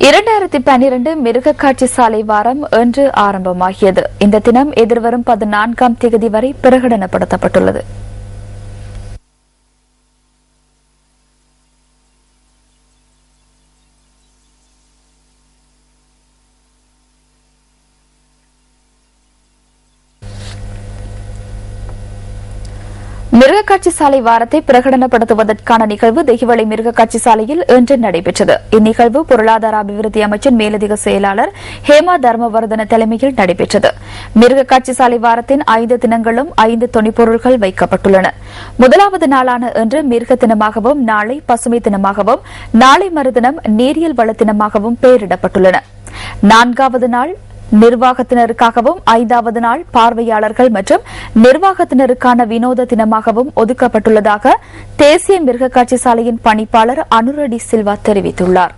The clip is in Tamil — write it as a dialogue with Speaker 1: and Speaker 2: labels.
Speaker 1: இரண்டாயிரத்தி பன்னிரண்டு மிருக காட்சி சாலை வாரம் இன்று ஆரம்பமாகியது. இந்த தினம் எதிர்வரும் பதினான்காம் தேதி வரை பிரகடனப்படுத்தப்பட்டுள்ளது. மிருகக்காட்சி சாலை வாரத்தை பிரகடனப்படுத்துவதற்கான நிகழ்வு தெஹிவளை மிருகக்காட்சி சாலையில் இன்று நடைபெற்றது. இந்நிகழ்வு பொருளாதார அபிவிருத்தி அமைச்சின் மேலதிக செயலாளர் ஹேமா தர்மவர்தன தலைமையில் நடைபெற்றது. மிருகக்காட்சி சாலை வாரத்தின் ஐந்து தினங்களும் ஐந்து துணிப்பொருள்கள் வைக்கப்பட்டுள்ளன. முதலாவது நாளான இன்று மிருக தினமாகவும் நாளை பசுமை தினமாகவும் நாளை மறுதினம் நீரியல் வள தினமாகவும் பெயரிடப்பட்டுள்ளன. நான்காவது நாள் நிர்வாகத்தினருக்காகவும் ஐந்தாவது நாள் பார்வையாளர்கள் மற்றும் நிர்வாகத்தினருக்கான வினோத தினமாகவும் ஒதுக்கப்பட்டுள்ளதாக தேசிய மிருகக்காட்சி சாலையின் பணிப்பாளர் அனுரடி சில்வா தெரிவித்துள்ளார்.